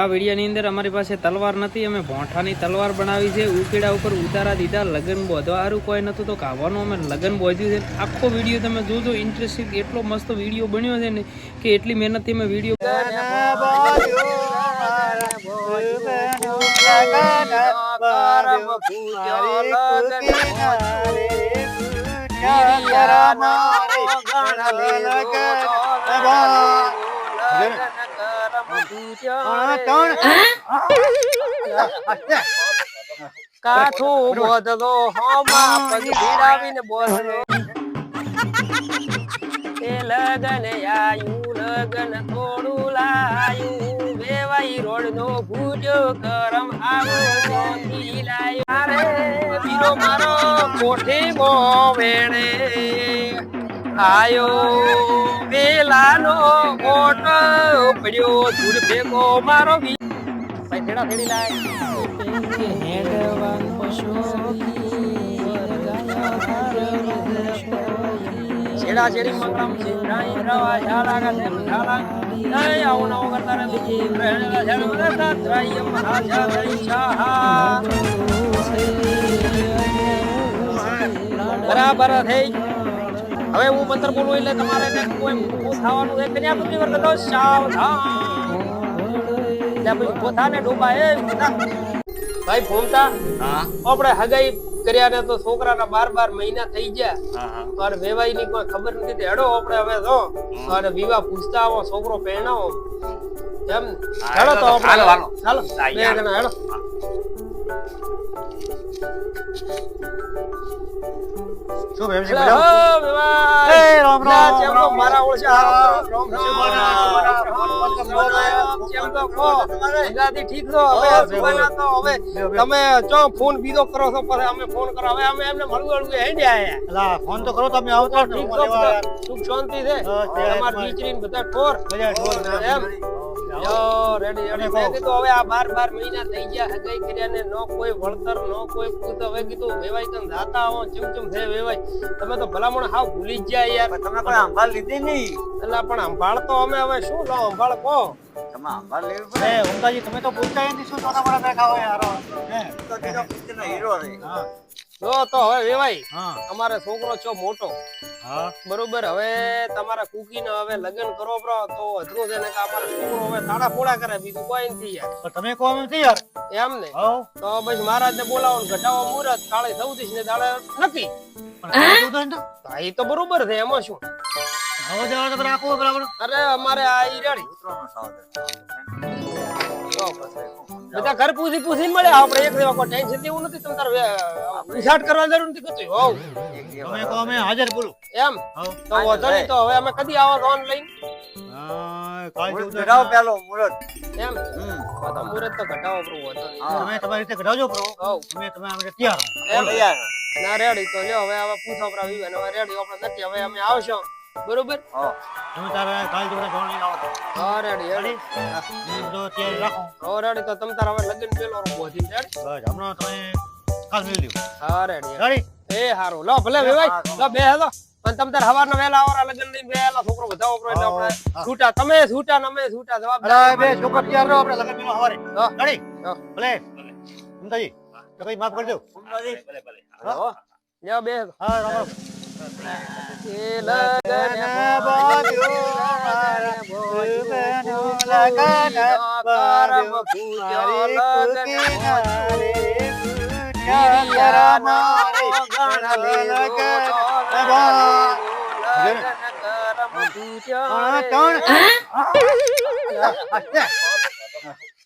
આ વિડીયોની અંદર અમારી પાસે તલવાર નથી અમે ભોંઠાની તલવાર બનાવી છે. ઉકેડા ઉપર ઉતારા દીધા લગન બોધવા સારું કોઈ નહોતું તો કાવાનું અમે લગન બોધ્યું છે. આખો વીડિયો તમે જોજો ઇન્ટરેસ્ટિંગ એટલો મસ્ત વીડિયો બન્યો છે ને કે એટલી મહેનતથી અમે વીડિયો કાઠું બોધલો હોમાં પગ ભીડાવીને બોધલો. એ લગન આયુ લગન થોડું લાયું. વેવાઈ રોડ નો ભૂજો કરમ આવો લાયો. અરે બીરો મારો કોઠે મો વેણે. આયો. વેલાનો કોટ પડ્યો ધૂળ ભેગો મારો વી થેડા થેડી લાય. હેડવાન છેડા છેડી મંગળમ છેડાઈ રવા ઝાડા કા ઝાડા જય આવો નવો કરતા રે બીજી રહેલા ઝાડ બધા ત્રાય મહાજા ધરી છાહા બરાબર થઈ હવે હું મંત્ર બોલું એટલે તમારે કોઈ ઊભું થવાનું છે કન્યા બધી વખત તો સાવધાન. ત્યાં પછી પોતાને ડૂબા એ. ભાઈ ભૂમતા આપણે હગાઈ કર્યા ને તો છોકરાના બાર બાર મહિના થઈ ગયા. અને વેવાઈ ની કોઈ ખબર નથી તે હેડો આપણે હવે તો અને વિવાહ પૂછતા આવો છોકરો પહેણાવો. એમ. હેડો તો આપણે હાલો, હાલો. ચાલો. બે જણા હેડો. શું ભેમજી રામ રામ, ચેમ તો મારા રામ રામ, ચેમ તો ઠીક છો? હવે તો હવે. તમે ચો ફોન બીજો કરો છો પછી અમે ફોન કરો. હવે અમે એમને મળવું હેડી આયા ફોન તો કરો તમે ઠીક છો? સુખ શાંતિ છે. તમાર. દીકરીને બધા ઠોર. મજા ઠોર એમ? યો, રેડી રેડી મેં કીધું હવે આ બાર બાર મહિના થઈ ગયા હગાઈ કર્યા ને નો કોઈ વળતર નો કોઈ પૂત હવે કીધું વેવાઈ તમે જાતા આવો ચમ ચમ છે વેવાઈ. તમે તો ભલામણ હાવ ભૂલી જ ગયા યાર. તમે કોઈ સંભાળ લીધી નહીં. એટલે પણ સંભાળ તો અમે હવે શું લો સંભાળ કહો તમે સંભાળ લેવી પડે. ઉમતાજી, તમે તો પૂછતા નથી શું માળે બેઠા હોય યાર. હે? તો કીધો હીરો રે. હા, જો તો હવે વેવાઈ હા, અમારે છોકરો છો મોટો. બરોબર હવે તમારા કુકી ને હવે લગ્ન કરો પ્રો તો અધરું છે ને કે અમારો છોકરો હવે તાળા ફોડા કરે બીજું કોઈ નથી યાર. તમે કહો એમ નથી યાર. એમ ને? તો બસ મહારાજ ને બોલાવો ઘટાવો મુહૂર્ત કાળે ચૌદશ ને દાડે નક્કી? એ તો બરોબર છે એમાં શું? હવે જવા તો રાખો બરાબર. અરે અમારે આ ઈરાડી સાવધાન પછી. બધા ઘર પૂછી પૂછીને મળે. આપણે એક દેવા કોઈ ટેન્શન જેવું નથી. તમે તારે કરવા જરૂર નથી કતું હોવ. તમે કહો અમે હાજર બોલું. એમ? તો વધો નહીં. તો હવે અમે કદી આવો લોન લઈને? ઘટાવો પેલો મુરત એમ? આ તો મુરત તો ઘટાવો વાંધો નહીં તમે તમારી રીતે ઘટાવજો. હોવ. તમે તમે અમે તૈયાર. એમ? તૈયાર ના રેડી તો લ્યો. હવે હવે પૂછો વિવાહ હવે રેડી આપણે નથી. હવે અમે આવશો. બરોબર? હું. તમે તારે કાલ જોડે ફોન લઈને આવતો ઓરેડી હા રેડી રેડી. એ રાખો. ઓરેડી તો તમ તારા હવે લગ્ન પેલો બોધી રેડી બસ હમણાં તમે કાલ મેળ લ્યો. હા રેડી રેડી. એ હારું. લો ભલે ભાઈ લો બે હેલો પણ તમ તાર હવારના વેલા આવરા લગન લઈને વેલા છોકરો બધા ઓપરો એટલે આપણે છૂટા. તમે છૂટા અમે છૂટા જવાબ અરે બે છોકરો તૈયાર રહો આપણે લગન મેળો હવારે હા. રેડી? હા. ભલે. મમતાજી તો કઈ માફ કરજો. હો. લ્યો બે હા રામ રામ.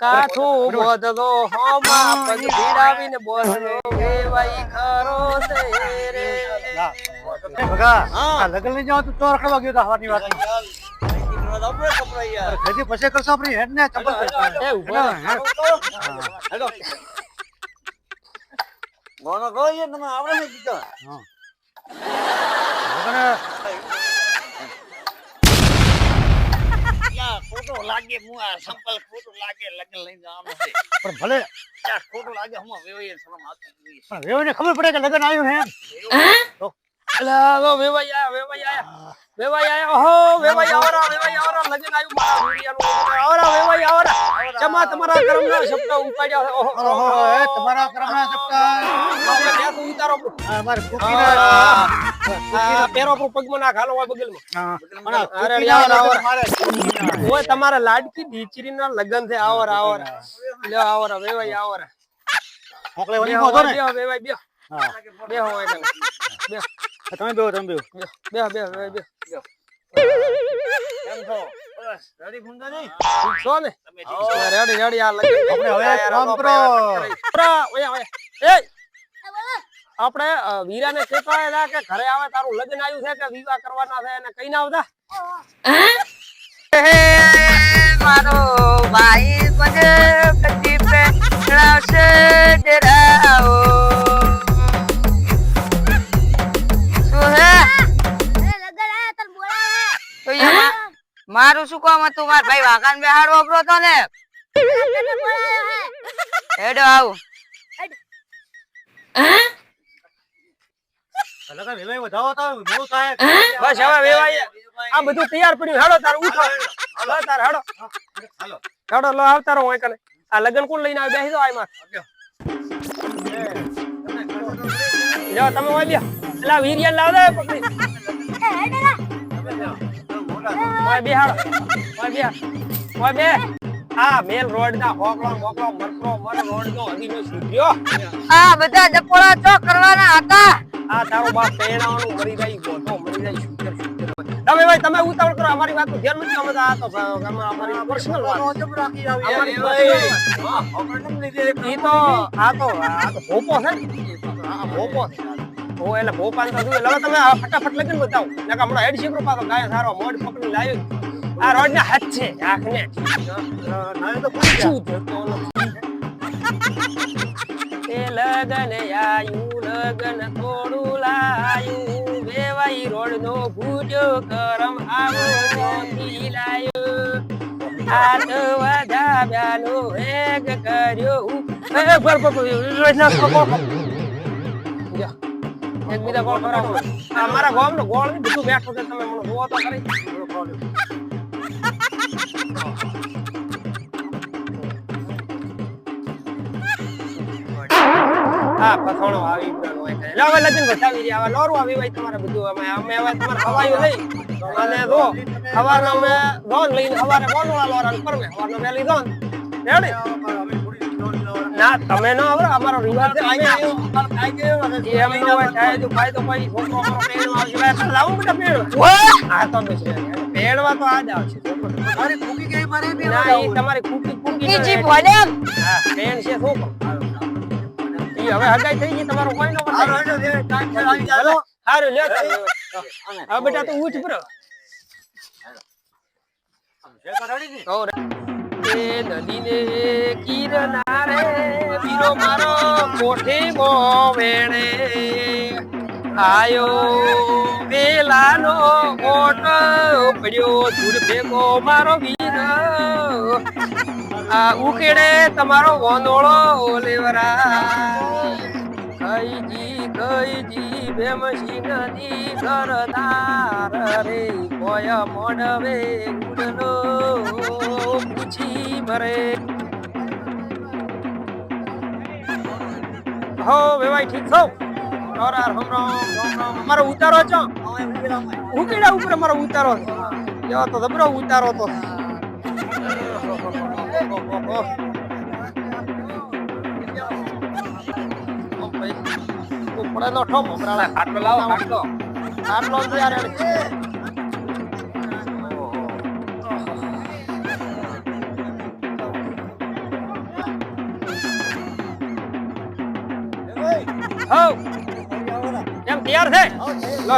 કાઠું બોધલો હોમાં પગ ભીડાવીને બોધલો વેવાઈ ખરો રે બગા આ લગન લઈ જાવ તો તો રખડવા ગયો તો હવાની વાત આપણે કપડા યાર ખેતી પછી કરશો આપણી હેડ ને ચંપલ પહેરતા. એ ઊભો રહો. હેલો ગોનો ગો યાર તમે આવડે ને બીજો હા. ખોટો લાગે હું આ સંપલ ખોટું લાગે લગન લઈને જવાનું છે. પણ ભલે. ખોટો લાગે હું વેવાઈ શરમ આવતી. પણ વેવને ખબર પડે કે લગન આવ્યું હે? તો અલા, વેવાઈ આયા વેવાઈ આયા. વેવાઈ આયા ઓહો વેવાઈ આવરા વેવાઈ આવરા લગન આવ્યું મારા વીડિયાનું આવરા વેવાઈ આવરા. ચમા તમારા કર્મના શબ્દ ઉપાડ્યા. ઓહો ઓહો, એ તમારા કર્મના. આપણે બેસો ઉતારો આ મારે આ પેરો પર પગમાં ના ઘાલો હોય બગલમાં અરે, ફૂંકીના આવરા. ઓય તમારા લાડકી દીકરીના લગન છે. આવર આવર. લ્યો આવર વેવાઈ આવર. મોકલે બેહો વળી ને? વેવાઈ બેહો હા. હોય તમે. બેહો, તમે બેહો. બેહો. બેહો વેવાઈ બેહો કેમ છો? બસ, ને? રેડી રેડી આ લગન આપણે હવે યાર, કામ ઓયા, ઓયા. એ! આપણે વીરાને કહેતા હતા કે ઘરે આવે તારું લગ્ન આવ્યું છે કે વિવાહ કરવાના છે એને કઈ ના આવતા મારો ભાઈ મને કદી પે ચડાવશે ડરાવો મારું શું કામ હતું? માર ભાઈ વાઘાન બેહાડ વાપરો તો ને. હેડો આવું. બસ હવે આ બધું તૈયાર પડ્યું. હેડો તાર ઉઠો. તાર હેડો. હેડો લો આવતા રહો કને આ લગન કોણ લઈને આવે બેસી દો તમે હોય એલા વીરિયા લાવ દે પકડી. ઓય બે હાડો ઓય બે. ઓય બે. આ મેલ રોડ ના હોકલો મોકલો મરકો મર રોડ નો હજી નો સુધ્યો આ બધા ડપોળા ચો કરવાના હતા? આ તારો બાપ પેણાવાનું મરી જાય ગોતો મરી જાય શૂટર શૂટર તમે ભાઈ તમે ઉતાવળ કરો. અમારી વાત ધ્યાન નથી તો આ તો અમારી પર્સનલ વાત. રાખી આવી. લીધી ઈ તો આ તો આ તો ભોપો છે ને. આ ભોપો છે. ઓ એટલે ભોપાલ તો જોઈએ હવે તમે ફટાફટ લગન બતાવો નકા હમણાં હેડ શીપરો પાછો ગાય સારો મોડ પકડી લાવ્યો આ રોડ ને હાથ છે આંખ ને એ તો નથી લગન આયું લગન થોડું લાયું. વેવાઈ રોડ નો ભૂજો કરમ આવો ચોથી લાયો. હાથ વધાવ્યાનો એક કર્યો. એ પર પર રોજ ના એક બીજા કોલ કરાવો અમારા મારા ગામ નો ગોળની, બધું બેઠો છે. તમે હા પથાણો આવી ગયો હોય એટલે હવે હવે લોરું આવી તમારે બધું. અમે અમે હવે તમારે ખવાયું નહીં. અને જો અમે દોન લઈને સવારે બોલવા લોરા પરમે. સવારનો ના તમે ન આવરો અમારો રિવાજ છે અમે આવ્યો એમ ન હોય થાય તો ફાયદો કોઈ છોકરો અમારો પેડવા આવશે એટલે લાવું બેટા પેડવા આ તો બેસ પેડવા તો આજ આવશે. મારી કુકી ગઈ, મારે બી ના એ ઈ તમારી કુકી કુકી બીજી ન ભોડે હા પેન છે છોકરો ઈ હવે હગાઈ થઈ ગઈ તમારો કોઈ નો હાલો, બે, ટાઈમ છે, આવી જાલો હારું લ્યો હા બેટા તું ઉઠ બરો? કહો રે. નદીને કિરનારે, વીરો મારો કોઠે મો વેણે આયો વેલાનો કોટ પડ્યો ધૂળ ભેગો મારો વીર આ ઉકેડે તમારો ગોંદોળો લેવરા કઈજી કઈજી ભેમસી નદી ઘરદાર રે, કોય મોડવે ઉડલો ભરે. હો, વેવાઈ ઠીક છો? રામ રામ રામ રામ. અમારો ઉતારો છો? ઉકેડા ઉપર અમારો ઉતારો એવો તો જબરો ઉતારો તો. પડેલો ઠો મમરાળા ખાટલો લાવો, ખાટલો. ખાટલો જ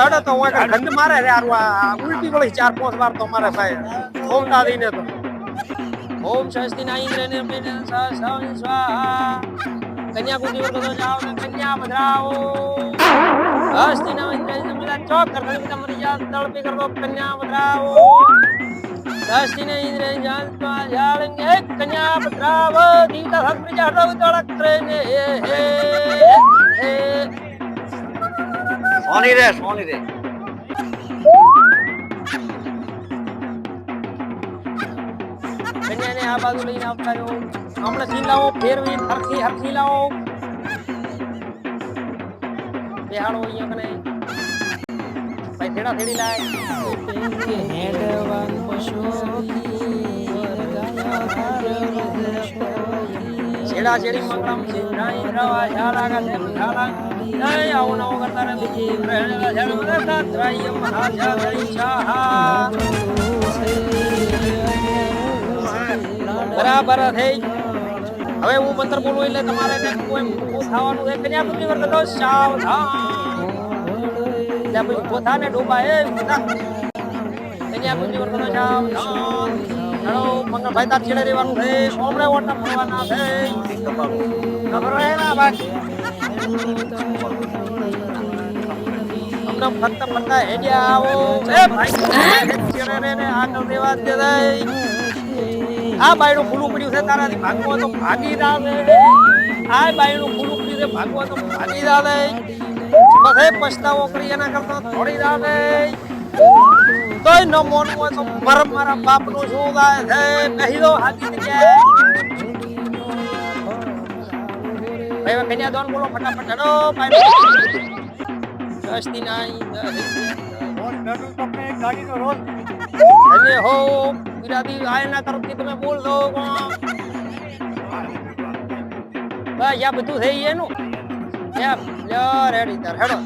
હેડો તો હું ઘંટ મારે રે આ ઉલટી વળી ચાર પાંચ વાર તો મારે ભાઈ ઓમ દાદીને તો. ઓમ સ્વસ્તિ ના ઇન્દ્ર ને મેને સ્વાહા. કન્યા કુટી વર્ગ તો જાઓ ને કન્યા પધરાવો. હસ્તી ના ઇન્દ્ર ને મિલા ચોક કર દે બધા મરી જા તળપી કર દો કન્યા પધરાવો. હસ્તી ને ઇન્દ્ર જાન તો જાળંગે કન્યા પધરાવો. દીતા સત પ્રજા હડો તળક કરે ને. હે હે. સોની રે સોની રે કન્યાને આ બાજુ લઈને આવતા રહ્યો હમણાં સીન લાવો ફેરવી હરખી હરખી લાવો. બેહાડો અહીંયા કને. ભાઈ થેડા થેડી લાય. છેડા છેડી મંગળમ સિંધાઈ રવા ઝાડા રહેલા ઝાડ બરાબર થઈ હવે હું મંત્ર બોલું એટલે તમારે કોઈ થવાનું છે કન્યા પુત્રી વર્ગ તો સાવધાન. એટલે પછી ઊભો થા ને, ડોબા એ કન્યા મંગળભાઈ તાર છેડે રહેવાનું છે. ઓમરે ઓટા ફરવાના છે. ખબર હે ના બાકી. હમણાં ફરતા ફરતા હેડ્યા આવો. એ ભાઈ છેડે રે ને આગળ રહેવા દે આ બાયણું ખુલ્લું પડ્યું છે તારાથી ભાગવો તો ભાગી દે આ બાયણું ખુલ્લું પડ્યું છે ભાગવો તો ભાગી જા દે બસ એ પછતાવો કરી એના કરતા થોડી જા દે તોય ન મોન હોય તો પર મારા બાપનું શું થાય છે? નહીં તો હાથી જગ્યાએ હવે કન્યા દોન બોલો, ફટાફટ હેડો દસથી નાઈ અને હો ગુજરાતી આયના તરફથી તમે બોલ દો બસ આ બધું થઈ એનું યાર રેડી તાર હેડો.